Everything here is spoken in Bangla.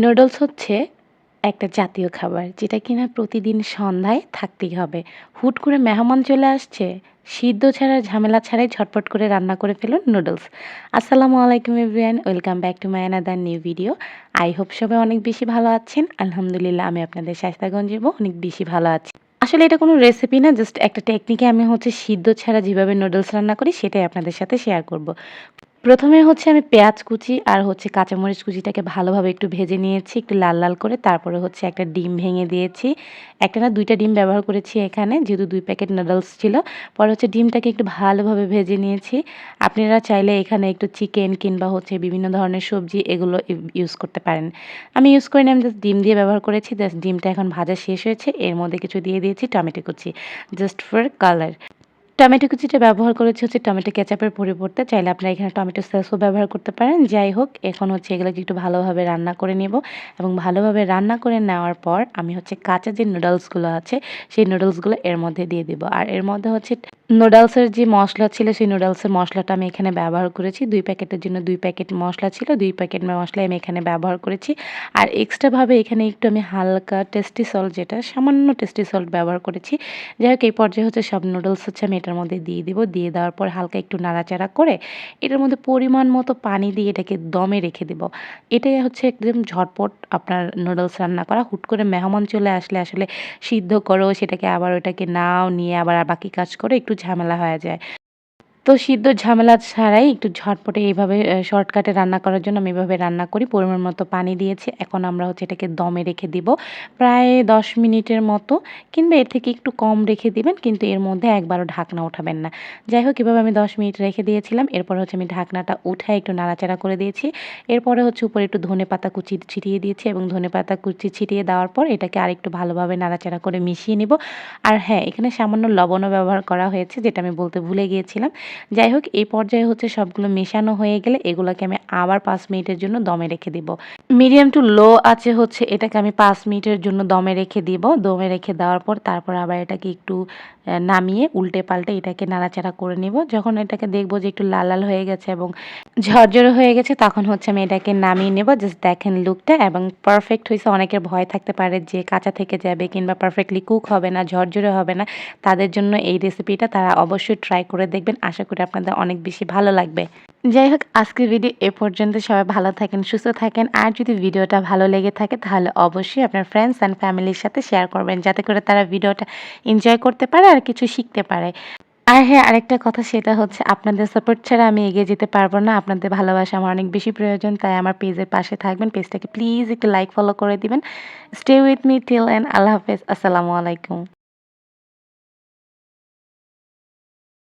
নুডলস হচ্ছে একটা জাতীয় খাবার, যেটা কিনা প্রতিদিন সন্ধ্যায় থাকতেই হবে। হুট করে মেহমান চলে আসছে, সিদ্ধ ছাড়া, ঝামেলা ছাড়াই ঝটপট করে রান্না করে ফেলুন নুডলস আসসালামু আলাইকুম everyone welcome back to my another new video I hope সবাই অনেক বেশি ভালো আছেন। আলহামদুলিল্লাহ, আমি আপনাদের স্বাস্থ্যগঞ্জেব অনেক বেশি ভালো আছি। আসলে এটা কোনো রেসিপি না জাস্ট একটা টেকনিকে আমি হচ্ছে সিদ্ধ ছাড়া যেভাবে নুডলস রান্না করি, সেটাই আপনাদের সাথে শেয়ার করব। প্রথমে হচ্ছে আমি পেঁয়াজ কুচি আর হচ্ছে কাঁচামরিচ কুচিটাকে ভালোভাবে একটু ভেজে নিয়েছি, একটু লাল লাল করে। তারপরে হচ্ছে একটা ডিম ভেঙে দিয়েছি। একটা না দুইটা ডিম ব্যবহার করেছি এখানে, যেহেতু দুই প্যাকেট নুডলস ছিল। পরে হচ্ছে ডিমটাকে একটু ভালোভাবে ভেজে নিয়েছি। আপনারা চাইলে এখানে একটু চিকেন কিংবা হচ্ছে বিভিন্ন ধরনের সবজি এগুলো ইউজ করতে পারেন। আমি ইউজ করিনি আমি জাস্ট ডিম দিয়ে ব্যবহার করেছি। জাস্ট ডিমটা এখন ভাজা শেষ হয়েছে। এর মধ্যে কিছু দিয়ে দিয়েছি টমেটো কুচি, জাস্ট ফর কালার। টমেটো কুচিটা ব্যবহার করেছি হচ্ছে টমেটো কেচাপের পরিবর্তে। চাইলে আপনারা এখানে টমেটো সসও ব্যবহার করতে পারেন। যাই হোক, এখন হচ্ছে এগুলোকে একটু ভালোভাবে রান্না করে নেব। এবং ভালোভাবে রান্না করে নেওয়ার পর আমি হচ্ছে কাঁচা যে নুডলসগুলো আছে, সেই নুডলসগুলো এর মধ্যে দিয়ে দেবো। আর এর মধ্যে হচ্ছে নুডলসের যে মশলা ছিল, সেই নুডলসের মশলাটা আমি এখানে ব্যবহার করেছি। দুই প্যাকেটের জন্য দুই প্যাকেট মশলা ছিল, দুই প্যাকেট মশলা আমি এখানে ব্যবহার করেছি। আর এক্সট্রাভাবে এখানে একটু আমি হালকা টেস্টি সল্ট যেটা সামান্য টেস্টি সল্ট ব্যবহার করেছি। যাই হোক, এই পর্যায়ে হচ্ছে সব নুডলস হচ্ছে আমি এটার মধ্যে দিয়ে দেবো। দিয়ে দেওয়ার পর হালকা একটু নাড়াচাড়া করে এটার মধ্যে পরিমাণ মতো পানি দিয়ে এটাকে দমে রেখে দেব। এটাই হচ্ছে একদম ঝটপট আপনার নুডলস রান্না করা। হুট করে মেহমান চলে আসলে আসলে সিদ্ধ করো, সেটাকে আবার ওটাকে নাও, নিয়ে আবার বাকি কাজ করে একটু ঝামেলা হয়ে যায়। তো সিদ্ধ ঝামেলা ছাড়াই একটু ঝটপটে এইভাবে শর্টকাটে রান্না করার জন্য আমি এভাবে রান্না করি। পরিমাণ মতো পানি দিয়েছি। এখন আমরা হচ্ছে এটাকে দমে রেখে দিব। প্রায় দশ মিনিটের মতো। কিংবা এর থেকে একটু কম রেখে দিবেন, কিন্তু এর মধ্যে একবারও ঢাকনা উঠাবেন না। যাই হোক, এভাবে আমি দশ মিনিট রেখে দিয়েছিলাম। এরপর হচ্ছে আমি ঢাকনাটা উঠায় একটু নাড়াচাড়া করে দিয়েছি। এরপরে হচ্ছে উপরে একটু ধনে পাতা কুচি ছিটিয়ে দিয়েছি এবং ধনে পাতা কুচি ছিটিয়ে দেওয়ার পর এটাকে আরেকটু ভালোভাবে নাড়াচাড়া করে মিশিয়ে নিব। আর হ্যাঁ এখানে সামান্য লবণও ব্যবহার করা হয়েছে, যেটা আমি বলতে ভুলে গিয়েছিলাম। যাই হোক, এই পর্যায়ে হচ্ছে সবগুলো মেশানো হয়ে গেলে এগুলোকে আমি আবার পাঁচ মিনিটের জন্য দমে রেখে দিব। মিডিয়াম টু লো আছে হচ্ছে এটাকে আমি পাঁচ মিনিটের জন্য দমে রেখে দিব। দমে রেখে দেওয়ার পর তারপর আবার এটাকে একটু নামিয়ে উল্টে পাল্টে এটাকে নাড়াচাড়া করে নিব। যখন এটাকে দেখব যে একটু লাল লাল হয়ে গেছে এবং ঝরঝরে হয়ে গেছে, তখন হচ্ছে আমি এটাকে নামিয়ে নেব। জাস্ট দেখেন লুকটা এবং পারফেক্ট হয়েছে অনেকের ভয় থাকতে পারে যে কাঁচা থেকে যাবে কিংবা পারফেক্টলি কুক হবে না, ঝরঝরে হবে না। তাদের জন্য এই রেসিপিটা তারা অবশ্যই ট্রাই করে দেখবেন। আশা করি আপনাদের অনেক বেশি ভালো লাগবে। যাই হোক, আজকের ভিডিও এ পর্যন্ত সবাই ভালো থাকেন, সুস্থ থাকেন। আর যদি ভিডিওটা ভালো লেগে থাকে, তাহলে অবশ্যই আপনার ফ্রেন্ডস অ্যান্ড ফ্যামিলির সাথে শেয়ার করবেন, যাতে করে তারা ভিডিওটা এনজয় করতে পারে আর কিছু শিখতে পারে। আর হ্যাঁ আরেকটা কথা, সেটা হচ্ছে আপনাদের সাপোর্ট ছাড়া আমি এগিয়ে যেতে পারব না। আপনাদের ভালোবাসা আমার অনেক বেশি প্রয়োজন, তাই আমার পেজের পাশে থাকবেন। পেজটাকে প্লিজ একটু লাইক ফলো করে দিবেন। Stay with me till and আল্লাহ হাফেজ, আসসালামু আলাইকুম।